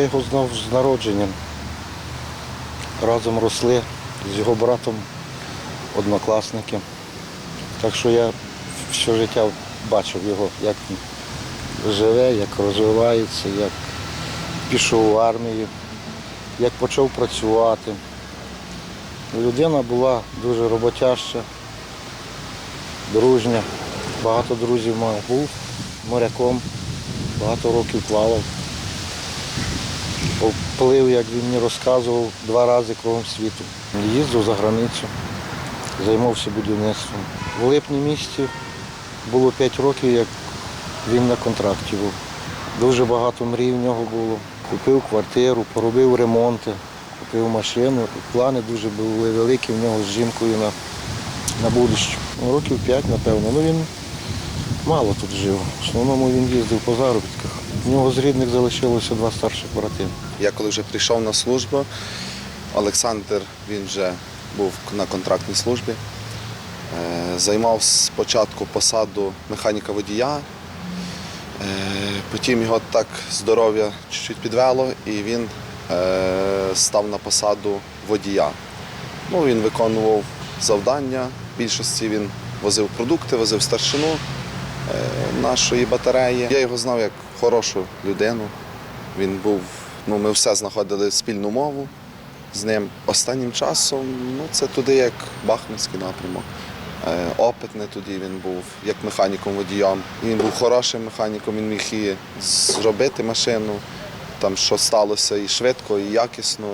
Я його знав з народженням. Разом росли з його братом однокласники. Так що я все життя бачив його, як він живе, як розвивається, як пішов в армію, як почав працювати. Людина була дуже роботяща, дружня, багато друзів мав. Був моряком, багато років плавав. Плив, як він мені розказував, два рази кругом світу. Їздив за границю, займався будівництвом. В липні місяці було 5 років, як він на контракті був. Дуже багато мрій в нього було. Купив квартиру, поробив ремонти, купив машину. Плани дуже були великі в нього з жінкою на, на будущее. Років 5, напевно. Ну він мало тут жив. В основному він їздив по заробітках. У нього з рідних залишилося два старших брати. Я коли вже прийшов на службу, Олександр він вже був на контрактній службі. Е, Займав спочатку посаду механіка водія, Е, потім його так здоров'я чуть-чуть підвело і він е, став на посаду водія. Ну, він виконував завдання. В більшості він возив продукти, возив старшину нашої батареї. Я його знав як хорошу людину. Він був, ну, ми все знаходили спільну мову з ним. Останнім часом ну, це туди як Бахмутський напрямок. Е, Опитний тоді він був як механіком водієм. Він був хорошим механіком, він міг і зробити машину, там що сталося і швидко, і якісно.